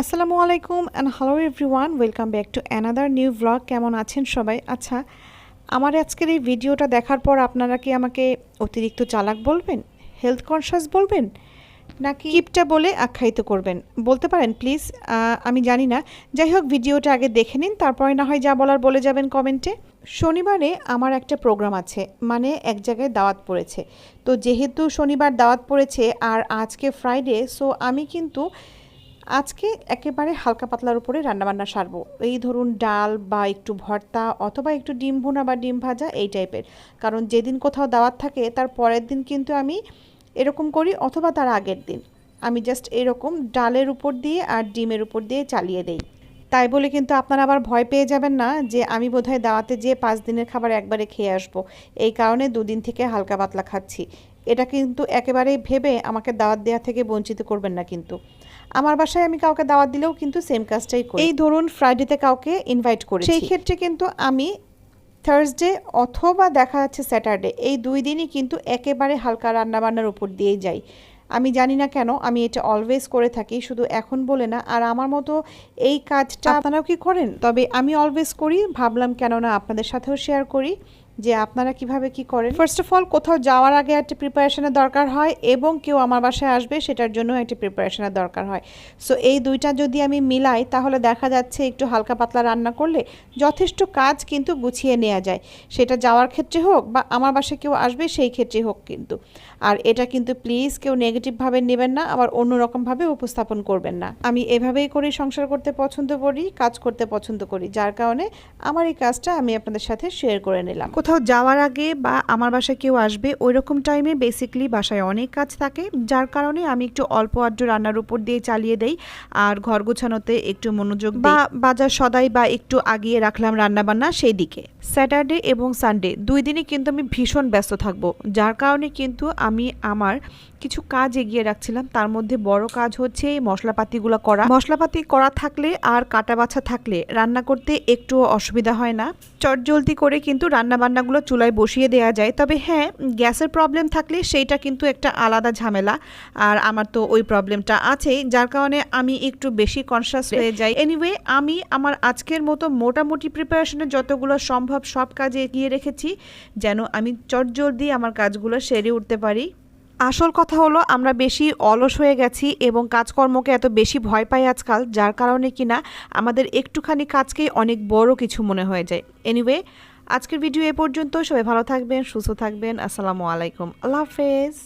আসসালামু আলাইকুম and hello everyone welcome back to another new blog কেমন আছেন সবাই? আচ্ছা আমার আজকের এই ভিডিওটা দেখার পর আপনারা কি আমাকে অতিরিক্ত চালাক বলবেন? হেলথ কনসিয়াস বলবেন? নাকি কিপটা বলে আখ্যায়িত করবেন? বলতে পারেন প্লিজ আমি জানি না। যাই হোক, ভিডিওটা আগে দেখে নিন, তারপরে না হয় যা বলার বলে যাবেন কমেন্টে। শনিবারে আমার একটা প্রোগ্রাম আছে মানে এক জায়গায় দাওয়াত পড়েছে। তো যেহেতু শনিবার দাওয়াত পড়েছে আর আজকে ফ্রাইডে সো আমি কিন্তু আজকে একেবারে হালকা পাতলার উপরে রান্নাবান্না সারবো। এই ধরুন ডাল বা একটু ভর্তা অথবা একটু ডিম ভুনা বা ডিম ভাজা এই টাইপের। কারণ যেদিন কোথাও দাওয়াত থাকে, তার পরের দিন কিন্তু আমি এরকম করি অথবা তার আগের দিন। আমি জাস্ট এরকম ডালের উপর দিয়ে আর ডিমের উপর দিয়ে চালিয়ে দেই। তাই বলে কিন্তু আপনারা আবার ভয় পেয়ে যাবেন না যে আমি বোধহয় দাওয়াতে যেয়ে পাঁচ দিনের খাবার একবারে খেয়ে আসব। এই কারণে দুদিন থেকে হালকা পাতলা খাচ্ছি। এটা কিন্তু একেবারেই ভেবে আমাকে দাওয়াত দেওয়া থেকে বঞ্চিত করবেন না কিন্তু। আমার বাসায় আমি কাউকে দাওয়াত দিলেও কিন্তু সেম কাজটাই করি। এই ধরুন ফ্রাইডেতে কাউকে ইনভাইট করি সেই ক্ষেত্রে কিন্তু আমি থার্সডে অথবা দেখা যাচ্ছে স্যাটারডে এই দুই দিনই কিন্তু একেবারে হালকা রান্নাবান্নার উপর দিয়েই যাই। আমি জানি না কেন আমি এটা অলওয়েজ করে থাকি শুধু এখন বলে না। আর আমার মতো এই কাজটা আপনারাও কি করেন? তবে আমি অলওয়েজ করি ভাবলাম কেননা আপনাদের সাথেও শেয়ার করি। যে আপনারা কীভাবে কি করেন? ফার্স্ট অফ অল কোথাও যাওয়ার আগে একটা প্রিপারেশনের দরকার হয় এবং কেউ আমার বাসায় আসবে, সেটার জন্য একটা প্রিপারেশনের দরকার হয়। সো এই দুইটা যদি আমি মিলাই, তাহলে দেখা যাচ্ছে একটু হালকা পাতলা রান্না করলে যথেষ্ট কাজ কিন্তু গুছিয়ে নেওয়া যায়। সেটা যাওয়ার ক্ষেত্রে হোক বা আমার বাসায় কেউ আসবে, সেই ক্ষেত্রে হোক কিন্তু। আর এটা কিন্তু প্লিজ কেউ নেগেটিভভাবে নেবেন না, আবার অন্যরকমভাবে উপস্থাপন করবেন না। আমি এভাবেই করি সংসার করতে পছন্দ করি, কাজ করতে পছন্দ করি। যার কারণে আমার এই কাজটা আমি আপনাদের সাথে শেয়ার করে নিলাম। কোথাও যাওয়ার আগে বা আমার বাসায় কেউ আসবে ওই রকম টাইমে বেসিকলি বাসায় অনেক কাজ থাকে যার কারণে আমি একটু অল্প আড্ডু রান্নার উপর দিয়ে চালিয়ে দেই আর ঘর গোছানোতে একটু মনোযোগ বা বাজার সদাই বা একটু আগিয়ে রাখলাম রান্নাবান্না সেই দিকে স্যাটারডে এবং সানডে, দুই দিনই কিন্তু আমি ভীষণ ব্যস্ত থাকব। যার কারণে কিন্তু আমি আমার কিছু কাজ এগিয়ে রাখছিলাম। তার মধ্যে বড় কাজ হচ্ছে এই মশলাপাতিগুলো করা। মশলাপাতি করা থাকলে আর কাটা বাছা থাকলে রান্না করতে একটু অসুবিধা হয় না। চটজলদি করে কিন্তু রান্না বান্নাগুলো চুলায় বসিয়ে দেওয়া যায়। তবে হ্যাঁ গ্যাসের প্রবলেম থাকলে সেইটা কিন্তু একটা আলাদা ঝামেলা। আর আমার তো ওই প্রবলেমটা আছেই, যার কারণে আমি একটু বেশি কনসাস হয়ে যাই। এনিওয়ে আমি আমার আজকের মতো মোটামুটি প্রিপারেশনের যতগুলো সম্ভব সব কাজে এগিয়ে রেখেছি, যেন আমি চটজলদি আমার কাজগুলো সেরে উঠতে পারি। আসল কথা হলো, আমরা বেশি অলস হয়ে গেছি এবং কাজকর্মকে এত বেশি ভয় পাই আজকাল, যার কারণে কিনা আমাদের একটুখানি কাজকেই অনেক বড় কিছু মনে হয়ে যায়। এনিওয়ে আজকের ভিডিও এ পর্যন্ত সবাই ভালো থাকবেন, সুস্থ থাকবেন, আসসালামু আলাইকুম। আল্লাহ হাফেজ।